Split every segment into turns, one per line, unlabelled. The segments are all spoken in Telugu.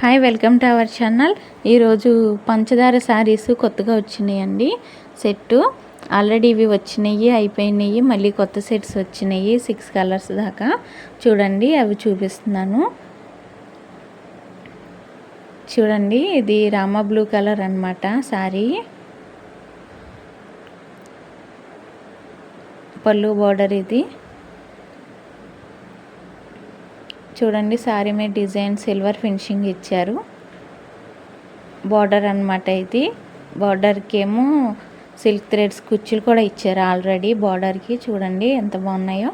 Hi welcome to our channel. ఈరోజు పంచదార శారీస్ కొత్తగా వచ్చినాయండి. సెట్టు ఆల్రెడీ ఇవి వచ్చినాయి అయిపోయినాయి. మళ్ళీ కొత్త సెట్స్ వచ్చినాయి సిక్స్ కలర్స్ దాకా. చూడండి అవి చూపిస్తున్నాను. చూడండి ఇది రామా బ్లూ కలర్ అనమాట శారీ పళ్ళు బార్డర్ ఇది. చూడండి శారీ మీద డిజైన్ సిల్వర్ ఫినిషింగ్ ఇచ్చారు. బార్డర్ అనమాట ఇది. బార్డర్కి ఏమో సిల్క్ థ్రెడ్స్ కుచ్చులు కూడా ఇచ్చారు ఆల్రెడీ బార్డర్కి. చూడండి ఎంత బాగున్నాయో.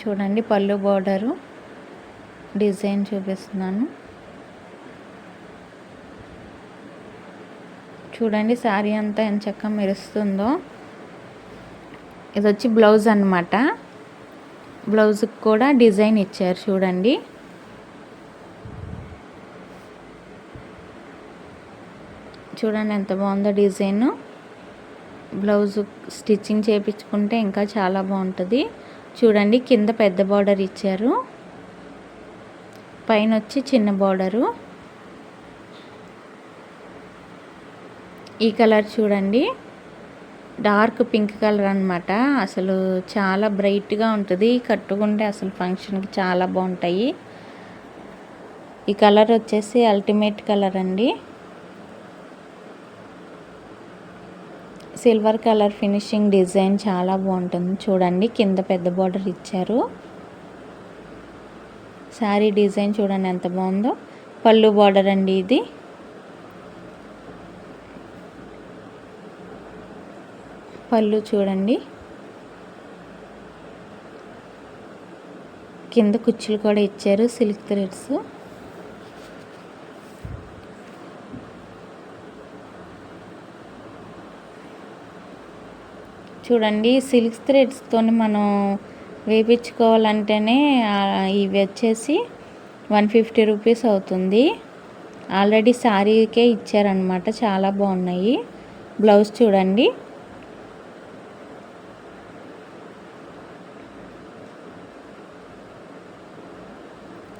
చూడండి పళ్ళు బార్డరు. డిజైన్ చూపిస్తున్నాను. చూడండి శారీ అంతా ఎంత చక్కగా మెరుస్తుందో. ఇది వచ్చి బ్లౌజ్ అనమాట బ్లౌజ్కి కూడా డిజైన్ ఇచ్చారు చూడండి. చూడండి ఎంత బాగుందో డిజైన్. బ్లౌజ్ స్టిచ్చింగ్ చేయించుకుంటే ఇంకా చాలా బాగుంటుంది. చూడండి కింద పెద్ద బార్డర్ ఇచ్చారు. పైన వచ్చి చిన్న బార్డరు. ఈ కలర్ చూడండి. డార్క్ పింక్ కలర్ అనమాట అసలు చాలా బ్రైట్గా ఉంటుంది. కట్టుకుంటే అసలు ఫంక్షన్కి చాలా బాగుంటాయి. ఈ కలర్ వచ్చేసి అల్టిమేట్ కలర్ అండి. సిల్వర్ కలర్ ఫినిషింగ్ డిజైన్ చాలా బాగుంటుంది. చూడండి కింద పెద్ద బార్డర్ ఇచ్చారు. శారీ డిజైన్ చూడండి ఎంత బాగుందో. పళ్ళు బార్డర్ అండి ఇది. పళ్ళు చూడండి. కింద కుచ్చులు కూడా ఇచ్చారు సిల్క్ థ్రెడ్స్. చూడండి సిల్క్ థ్రెడ్స్తో మనం వేయించుకోవాలంటేనే ఇవి వచ్చేసి వన్ ఫిఫ్టీ రూపీస్ అవుతుంది. ఆల్రెడీ శారీకే ఇచ్చారనమాట చాలా బాగున్నాయి. బ్లౌజ్ చూడండి.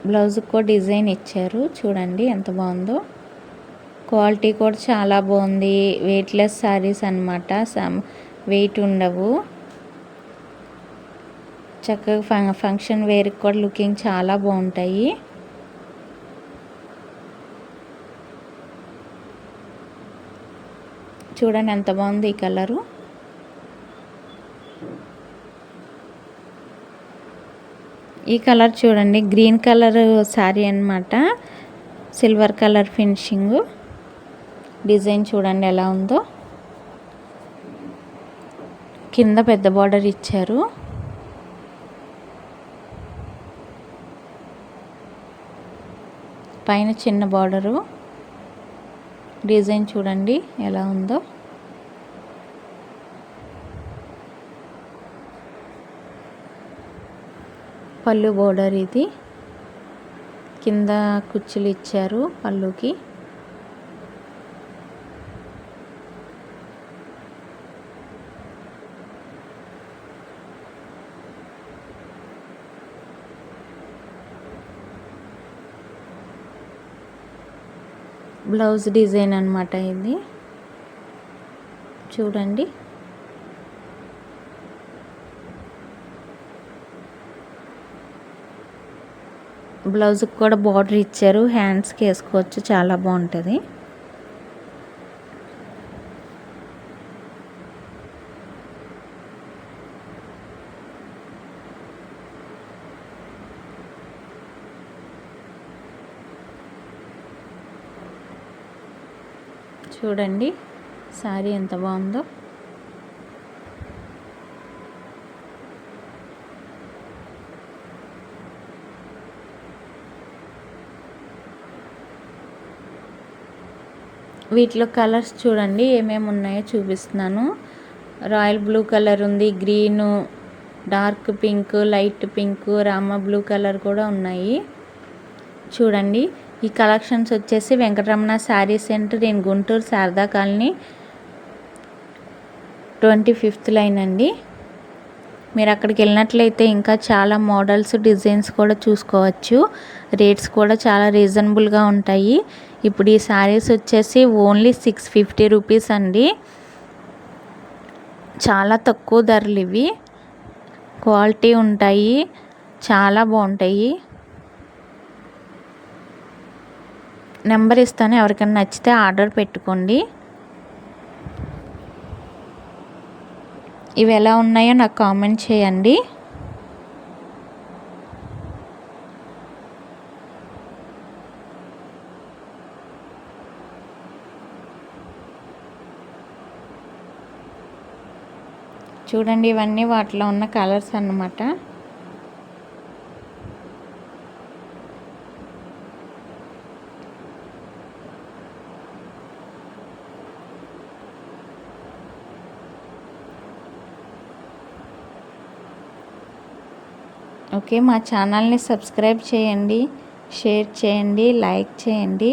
బ్లౌజ్కి కూడా డిజైన్ ఇచ్చారు. చూడండి ఎంత బాగుందో. క్వాలిటీ కూడా చాలా బాగుంది. వెయిట్లెస్ శారీస్ అనమాట సమ్ వెయిట్ ఉండవు. చక్కగా ఫంక్షన్ వేర్కి కూడా లుకింగ్ చాలా బాగుంటాయి. చూడండి ఎంత బాగుంది ఈ కలరు. ఈ కలర్ చూడండి గ్రీన్ కలర్ శారీ అనమాట సిల్వర్ కలర్ ఫినిషింగ్. డిజైన్ చూడండి ఎలా ఉందో. కింద పెద్ద బార్డర్ ఇచ్చారు. పైన చిన్న బార్డరు. డిజైన్ చూడండి ఎలా ఉందో. పళ్ళు బోర్డర్ ఇది. కింద కుచ్చులు ఇచ్చారు పళ్ళుకి. బ్లౌజ్ డిజైన్ అనమాట ఇది. చూడండి. బ్లౌజ్కి కూడా బార్డర్ ఇచ్చారు. హ్యాండ్స్కి వేసుకోవచ్చు. చాలా బాగుంటుంది. చూడండి. శారీ ఎంత బాగుందో. వీటిలో కలర్స్ చూడండి ఏమేమి ఉన్నాయో చూపిస్తున్నాను. రాయల్ బ్లూ కలర్ ఉంది green dark pink light pink Rama blue colour కూడా ఉన్నాయి. చూడండి ఈ కలెక్షన్స్ వచ్చేసి Venkataramana sari centre in Guntur Sharada colony twenty fifth line అండి. మీరు అక్కడికి వెళ్ళినట్లయితే ఇంకా చాలా మోడల్స్ డిజైన్స్ కూడా చూసుకోవచ్చు. రేట్స్ కూడా చాలా రీజనబుల్గా ఉంటాయి. ఇప్పుడు ఈ శారీస్ వచ్చేసి ఓన్లీ సిక్స్ ఫిఫ్టీ రూపీస్ అండి. చాలా తక్కువ ధరలు ఇవి. క్వాలిటీ ఉంటాయి. చాలా బాగుంటాయి. నెంబర్ ఇస్తాను. ఎవరికైనా నచ్చితే ఆర్డర్ పెట్టుకోండి. ఇవి ఎలా ఉన్నాయో నాకు కామెంట్ చేయండి. చూడండి ఇవన్నీ వాటిలో ఉన్న కలర్స్ అన్నమాట. ఓకే మా ఛానల్ని సబ్స్క్రైబ్ చేయండి షేర్ చేయండి లైక్ చేయండి.